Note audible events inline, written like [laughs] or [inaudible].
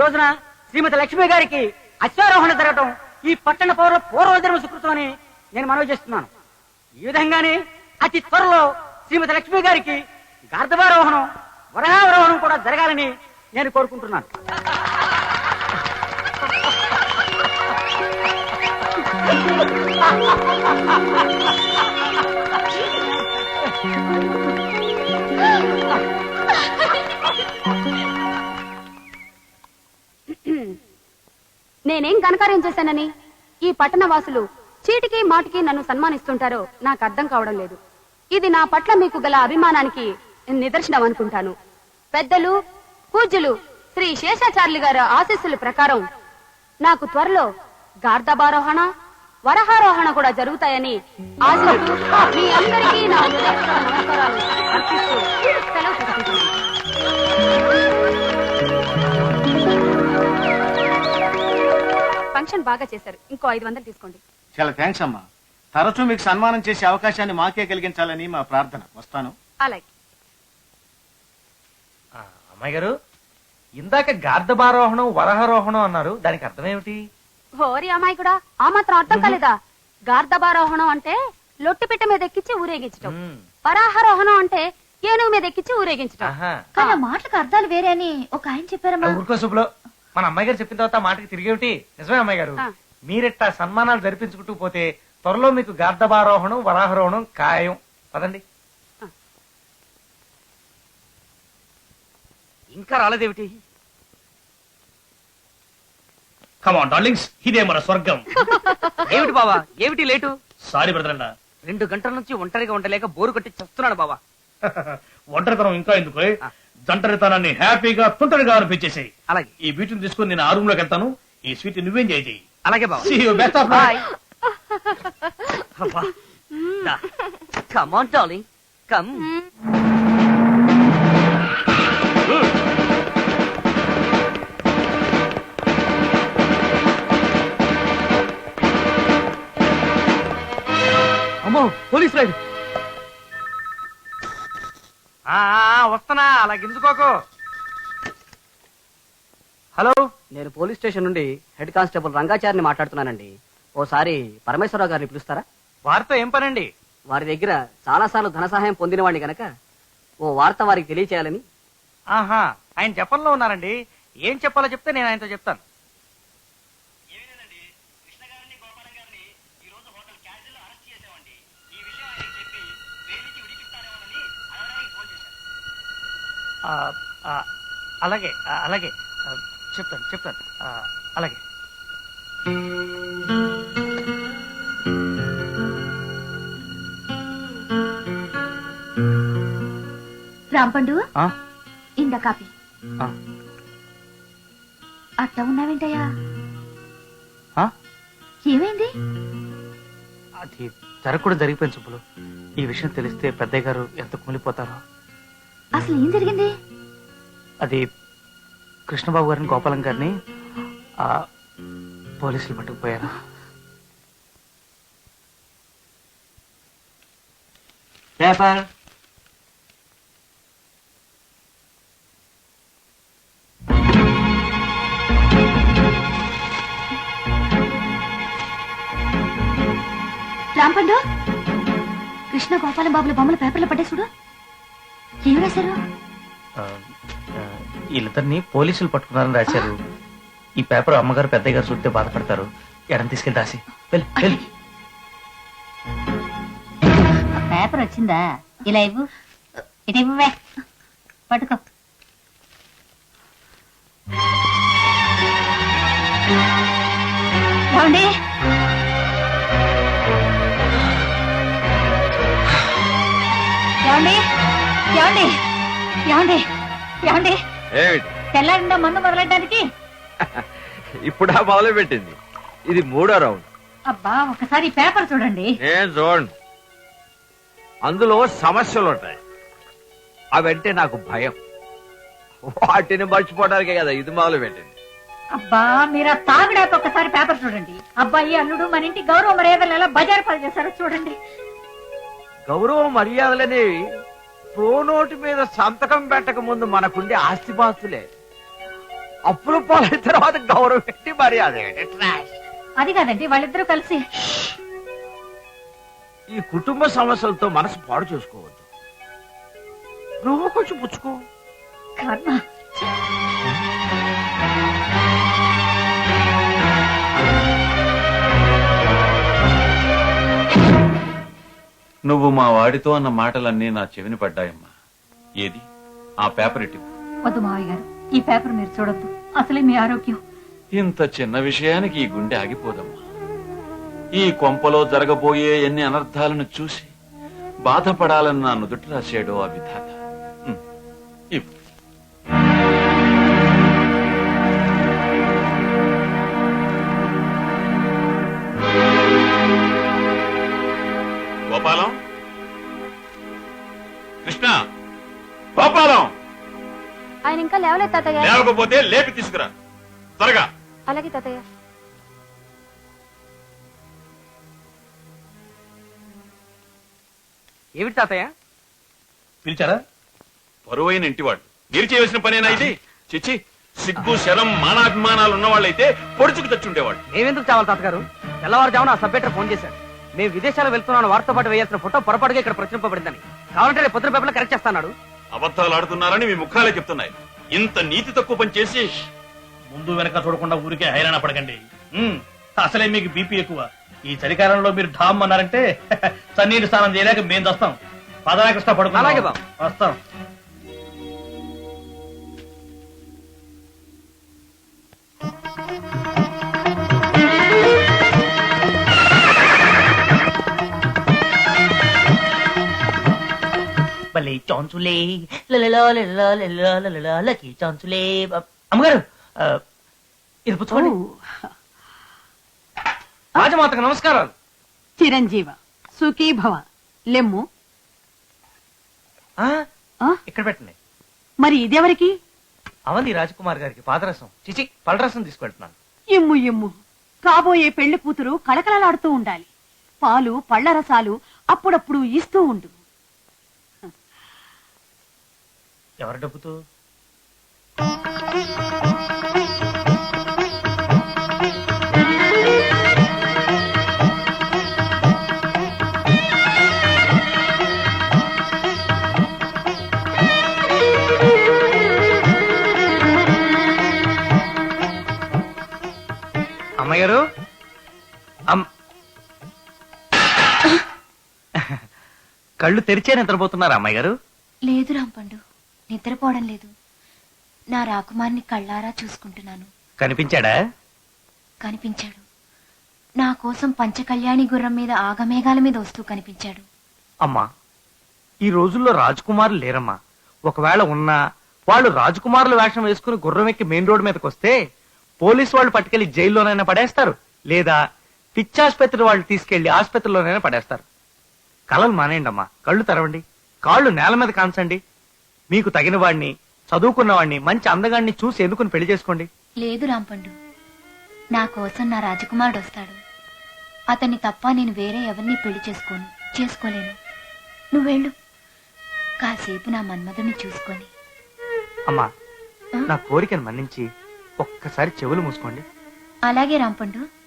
రోజున శ్రీమతి లక్ష్మి గారికి అశ్వారోహణ జరగటం ఈ పట్టణ పౌరుల పూర్వజన్మ సుకృతం అని నేను మనవి చేస్తున్నాను. ఈ విధంగానే అతి త్వరలో శ్రీమతి లక్ష్మి గారికి గార్ధవారోహణం వరహావరోహణం కూడా జరగాలని నేను కోరుకుంటున్నాను. [laughs] నేనేం ఘనకార్యం చేశానని ఈ పట్టణ వాసులు చీటికి మాటికి నన్ను సన్మానిస్తుంటారో నాకు అర్థం కావడం లేదు. ఇది నా పట్ల మీకు గల అభిమానానికి నిదర్శనం అనుకుంటాను. పెద్దలు పూజ్యులు శ్రీ శేషాచార్యులు గారి ఆశీస్సుల ప్రకారం నాకు త్వరలో గార్ధబారోహణ వరహారోహణ కూడా జరుగుతాయని ఆశిస్తూ మీ అందరికీ నా నమస్కారాలు అర్పిస్తూ సెలవు ఫంక్షన్ బాగా చేశారు. ఇంకో ఐదు వందలు తీసుకోండి. చాలా థ్యాంక్స్ అమ్మా. తరచూ మీకు సన్మానం చేసే అవకాశాన్ని మాకే కలిగించాలని మా ప్రార్థన. వస్తాను. అలాగే. ఆ, అమ్మాయి గారు ఇందాక గార్ధబారోహణం వరహారోహణం అన్నారు. దానికి అర్థం ఏమిటి ఓరి అమ్మాయి కూడా ఆ మాత్రం అర్థం కాలేదా? గార్ధబారోహణం అంటే లొట్టిపిట్ట మీద ఎక్కించి ఊరేగించటం. మ్మ్. వరాహరోహణం అంటే ఏనుగు మీద ఎక్కించి ఊరేగించటం. ఆహా. కానీ ఆ మాటలకు అర్థాలు వేరే అని ఒక ఆయన చెప్పారమ్మా. ఊరుకో సుబ్బులో మన అమ్మాయి గారు చెప్పిన తర్వాత మాటకి తిరిగేమిటి? నిజమే అమ్మాయి గారు. మీరిట్టా సన్మానాలు జరిపించుకుంటూ పోతే త్వరలో మీకు గార్ధబారోహణం వరాహరోహణం ఖాయం. పదండి. ఇంకా రాలేదేమిటి? కమాన్ డార్లింగ్స్ ఇదే మన స్వర్గం. [laughs] ఏమిటి బావా? ఏమిటి లేటు? సారీ బ్రదర్ అన్న. రెండు గంటల నుంచి ఒంటరిగా ఉండలేక బోరు కొట్టి చస్తున్నాడు బావా. [laughs] ఒంటరితనం ఇంకా ఎందుకు జంటరితనాన్ని హ్యాపీగా తుంటరిగా అనిపించేసాయి. అలాగే. ఈ వీటిని తీసుకుని నేను ఆ రూమ్లోకి వెళ్తాను. ఈ స్వీట్ నువ్వేం చేయి అలాగే బావా best of boy come on darling come అమ్మో పోలీస్ రైడ్. ఆ, వస్తున్నా అలా గింజుకోకు. హలో? నేను పోలీస్ స్టేషన్ నుండి హెడ్ కానిస్టేబుల్ రంగాచారిని మాట్లాడుతున్నానండి. ఓసారి పరమేశ్వరరావు గారిని పిలుస్తారా? వారితో ఏం పనండి? వారి దగ్గర చాలా సార్లు ధన సహాయం పొందినవాడిని గనక ఓ వార్త వారికి తెలియచేయాలని? ఆహా ఆయన జపంలో ఉన్నారండి. ఏం చెప్పాలో చెప్తే నేను ఆయనతో చెప్తాను. అలాగే ఆ, అలాగే. చెప్తాను చెప్తాను. ఆ, అలాగే. రాంపండు ఆ? ఇంద కాపీ. ఆ. అట్ట ఉన్నావేంటయ్యా? ఆ? ఏమైంది? అది జరగకూడదు జరిగిపోయింది సుబ్బులు. ఈ విషయం తెలిస్తే పెద్దయ్య గారు ఎంత కుమిలిపోతారో అసలు ఏం జరిగింది? అది కృష్ణబాబు గారిని గోపాలం గారిని ఆ పోలీసులు పట్టుకుపోయారు. పేపర్. రాంపండు కృష్ణ గోపాలం బాబుల బొమ్మలు పేపర్లో చూడు. ఏం రాశారు? వీళ్ళిద్దరిని పోలీసులు పట్టుకున్నారని రాశారు. ఈ పేపర్ అమ్మగారు పెద్దయ్య గారు చూస్తే బాధపడతారు. ఎడం తీసుకెళ్ళి రాసి. పేపర్ వచ్చిందా? ఇలా ఇవ్వు. ఇటు ఇవ్వవే పట్టుకో. ఏమండి? ఏమండి? ఏమండి? ఏమండి? ఏమిటి? తెల్లారిండా మందు మొదలెట్టడానికి? ఇప్పుడు మొదలు పెట్టింది ఇది మూడో రౌండ్. అబ్బా ఒకసారి ఈ పేపర్ చూడండి. నేను చూడండి. అందులో సమస్యలు ఉంటాయి అవంటే నాకు భయం. వాటిని మర్చిపోవడానికే కదా ఇది మొదలు పెట్టింది అబ్బా మీరు ఆ తాగుడాక ఒకసారి పేపర్ చూడండి. అబ్బాయి అల్లుడు మన ఇంటి గౌరవ మర్యాదలు ఎలా బజారు పాలు చేశారో చూడండి. గౌరవ మర్యాదలనేవి ప్రోనోటు మీద సంతకం పెట్టక ముందు మనకుండే ఆస్తిపాస్తులే. అప్పుల పాలైన తర్వాత గౌరవం పెట్టి మర్యాద. ఏంటి? ట్రాష్. అది కాదండి వాళ్ళిద్దరూ కలిసి. ఈ కుటుంబ సమస్యలతో మనసు పాడు చేసుకోవద్దు. నువ్వు కొంచెం పుచ్చుకో. కర్మ. నువ్వు మా వాడితో అన్న మాటలన్నీ నా చెవిని పడ్డాయమ్మా. ఏది? ఆ పేపర్ ఇటు. వద్దు మావయ్య గారు ఈ పేపర్ మీరు చూడొద్దు. అసలే మీ ఆరోగ్యం. ఇంత చిన్న విషయానికి ఈ గుండె ఆగిపోదమ్మా. ఈ కొంపలో జరగబోయే ఎన్ని అనర్థాలను చూసి బాధపడాలని నా నుదుట రాశాడో ఆ విధాత. ఇవ్వు. కృష్ణ! గోపాలం! ఆయన ఇంకా లేవలేదు తాతయ్య. లేవకపోతే లేపి తీసుకురా. త్వరగా. అలాగే తాతయ్య. ఏమిటి తాతయ్య? పిలిచారా? పరువైన ఇంటివాడు. మీరు చేయవలసిన పనేనా ఇది? చిచ్చి సిగ్గు శరం మానాభిమానాలు ఉన్నవాళ్ళైతే పొడుచుకు తెచ్చుండేవాడు మేమెందుకు చావాలి తాతగారు? తెల్లవారుజామున ఆ సబ్బెటర్ ఫోన్ చేశాడు. మేము విదేశాలు వెళ్తున్నాను వారితో పాటు వేయాల్సిన ఫోటో పొరపాటుగా ఇక్కడ ప్రచురింపబడిందని. కావాలంటే పొద్దున పేపర్లో కరెక్ట్ చేస్తాడు అబద్ధాలు ఆడుతున్నారని మీ ముఖాలే చెప్తున్నాయి. ఇంత నీతి తక్కువ పని చేసి ముందు వెనక చూడకుండా ఊరికే హైరాణ పడకండి. ఉమ్, అసలే మీకు బీపీ ఎక్కువ. ఈ చలికాలంలో మీరు ఢామ్ అన్నారంటే [laughs] చన్నీటి స్నానం చేయలేక మేము వస్తాం పదరాకృష్ణ పడుకున్నాం అలాగే బాబు. వస్తాం. లలలా లకి చాన్సులే అమ్మగారు ఇది పుచ్చుకోండి రాజమాతకు నమస్కారాలు చిరంజీవ సుఖీ భవ లెమ్ము? ఇక్కడ పెట్టండి మరి ఇదెవరికి అవంతి రాజకుమార్ గారికి పాదరసం చిచి పలరసం తీసుకెళ్తున్నాను ఇమ్ము ఇమ్ము కాబోయే పెళ్ళి కూతురు కళకళలాడుతూ ఉండాలి పాలు పళ్ళ రసాలు అప్పుడప్పుడు ఇస్తూ ఉండు ఎవరి డబ్బుతో? అమ్మగారు? అమ్- కళ్ళు తెరిచే నిద్రపోతున్నారు అమ్మాయి గారు లేదు రాంపండు. నిద్రపోవడం లేదు. నా రాకుమార్ని కళ్ళారా చూసుకుంటున్నాను. కనిపించాడా? కనిపించాడు. నా కోసం పంచకళ్యాణి గుర్రం మీద ఆగమేఘాల మీద వస్తూ కనిపించాడు. అమ్మా ఈ రోజుల్లో రాజకుమారులు లేరమ్మా. ఒకవేళ ఉన్నా వాళ్ళు రాజకుమారుల వేషం వేసుకుని గుర్రం ఎక్కి మెయిన్ రోడ్ మీదకి వస్తే పోలీసు వాళ్ళు పట్టుకెళ్ళి జైల్లోనైనా పడేస్తారు. లేదా పిచ్చాసుపత్రి వాళ్ళు తీసుకెళ్ళి ఆసుపత్రిలోనైనా పడేస్తారు. కలలు మానేయండి అమ్మా కళ్ళు తెరవండి. కాళ్ళు నేల మీద కాంచండి. మీకు తగిన వాడిని చదువుకున్న వాడిని మంచి అందగాడిని చూసి ఎందుకుని పెళ్ళి చేసుకోండి? లేదు రాంపండు. నా కోసం నా రాజకుమారుడు వస్తాడు. అతన్ని తప్ప నేను వేరే ఎవరిని పెళ్ళి చేసుకోను చేసుకోలేను. నువ్వెళ్ళు కాసేపు నా మన్మధుని చూసుకొని. అమ్మా నా కోరికను మన్నించి ఒక్కసారి చెవులు మూసుకోండి. అలాగే రాంపండు.